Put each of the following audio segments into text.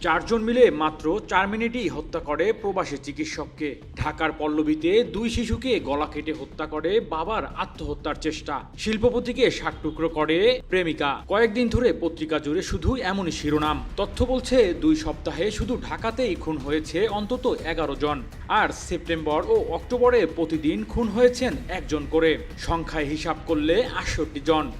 চারজন মিলে মাত্র চার মিনিটেই হত্যা করে প্রবাসী চিকিৎসককে। ঢাকার পল্লবীতে দুই শিশুকে গলা কেটে হত্যা করে বাবার আত্মহত্যার চেষ্টা। শিল্পপতিকে ষাট টুকরো করে প্রেমিকা। কয়েকদিন ধরে পত্রিকা জুড়ে শুধু এমনই শিরোনাম। তথ্য বলছে, দুই সপ্তাহে শুধু ঢাকাতেই খুন হয়েছে অন্তত এগারো জন। আর সেপ্টেম্বর ও অক্টোবরে প্রতিদিন খুন হয়েছেন একজন করে। সংখ্যায় হিসাব করলে আটষট্টি জন।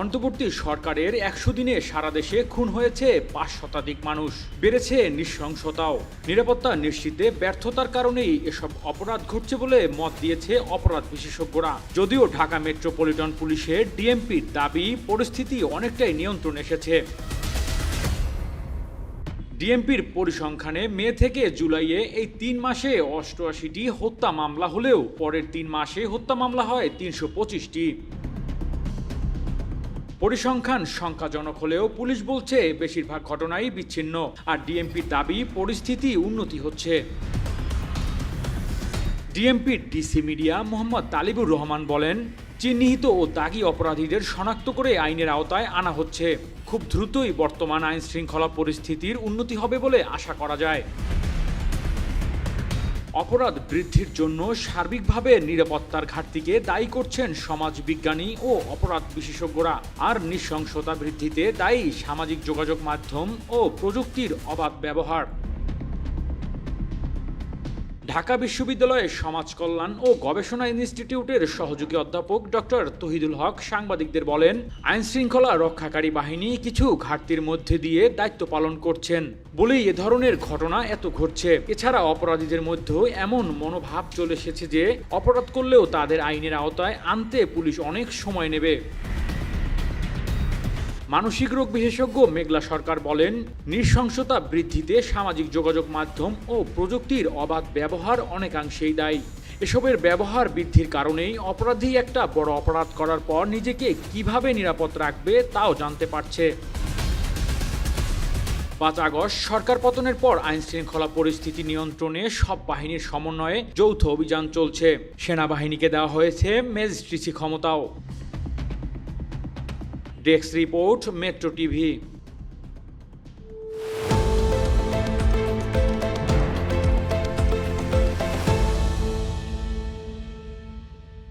অন্তর্বর্তী সরকারের একশো দিনে সারা দেশে খুন হয়েছে পাঁচ শতাধিক মানুষ। বেড়েছে নৃশংসতাও। নিরাপত্তা নিশ্চিতে ব্যর্থতার কারণেই এসব অপরাধ ঘটছে বলে মত দিয়েছে অপরাধ বিশেষজ্ঞরা। যদিও ঢাকা মেট্রোপলিটন পুলিশের ডিএমপির দাবি, পরিস্থিতি অনেকটাই নিয়ন্ত্রণ এসেছে। ডিএমপির পরিসংখ্যানে মে থেকে জুলাইয়ে এই তিন মাসে অষ্টআশিটি হত্যা মামলা হলেও পরের তিন মাসে হত্যা মামলা হয় তিনশো পঁচিশটি। পরিসংখ্যান সংখ্যাজনক হলেও পুলিশ বলছে বেশিরভাগ ঘটনাই বিচ্ছিন্ন, আর ডিএমপির দাবি পরিস্থিতি উন্নতি হচ্ছে। ডিএমপির ডিসি মিডিয়া মোহাম্মদ তালিবুর রহমান বলেন, চিহ্নিত ও দাগি অপরাধীদের শনাক্ত করে আইনের আওতায় আনা হচ্ছে। খুব দ্রুতই বর্তমান আইন শৃঙ্খলা পরিস্থিতির উন্নতি হবে বলে আশা করা যায়। অপরাধ বৃদ্ধির জন্য সার্বিকভাবে নিরাপত্তার ঘাটতিকে দায়ী করছেন সমাজ বিজ্ঞানী ও অপরাধ বিশেষজ্ঞরা। আর নৃশংসতা বৃদ্ধিতে দায়ী সামাজিক যোগাযোগ মাধ্যম ও প্রযুক্তির অবাধ ব্যবহার। ঢাকা বিশ্ববিদ্যালয়ের সমাজ কল্যাণ ও গবেষণা ইনস্টিটিউটের সহযোগী অধ্যাপক ডক্টর তহিদুল হক সাংবাদিকদের বলেন, আইন শৃঙ্খলা রক্ষাকারী বাহিনী কিছু ঘাটতির মধ্যে দিয়ে দায়িত্ব পালন করছেন। বলেই এ ধরনের ঘটনা এত ঘটছে। এছাড়া অপরাধীদের মধ্যেও এমন মনোভাব চলে এসেছে যে, অপরাধ করলেও তাদের আইনের আওতায় আনতে পুলিশ অনেক সময় নেবে। মানসিক রোগ বিশেষজ্ঞ মেঘলা সরকার বলেন, নৃশংসতা বৃদ্ধিতে সামাজিক যোগাযোগ মাধ্যম ও প্রযুক্তির অবাধ ব্যবহার অনেকাংশেই দায়ী। এসবের ব্যবহার বৃদ্ধির কারণেই অপরাধী একটা বড় অপরাধ করার পর নিজেকে কীভাবে নিরাপদ রাখবে তাও জানতে পারছে। পাঁচ আগস্ট সরকার পতনের পর আইন শৃঙ্খলা পরিস্থিতি নিয়ন্ত্রণে সব বাহিনীর সমন্বয়ে যৌথ অভিযান চলছে। সেনাবাহিনীকে দেওয়া হয়েছে ম্যাজিস্ট্রেসি ক্ষমতাও। Desk report metro TV.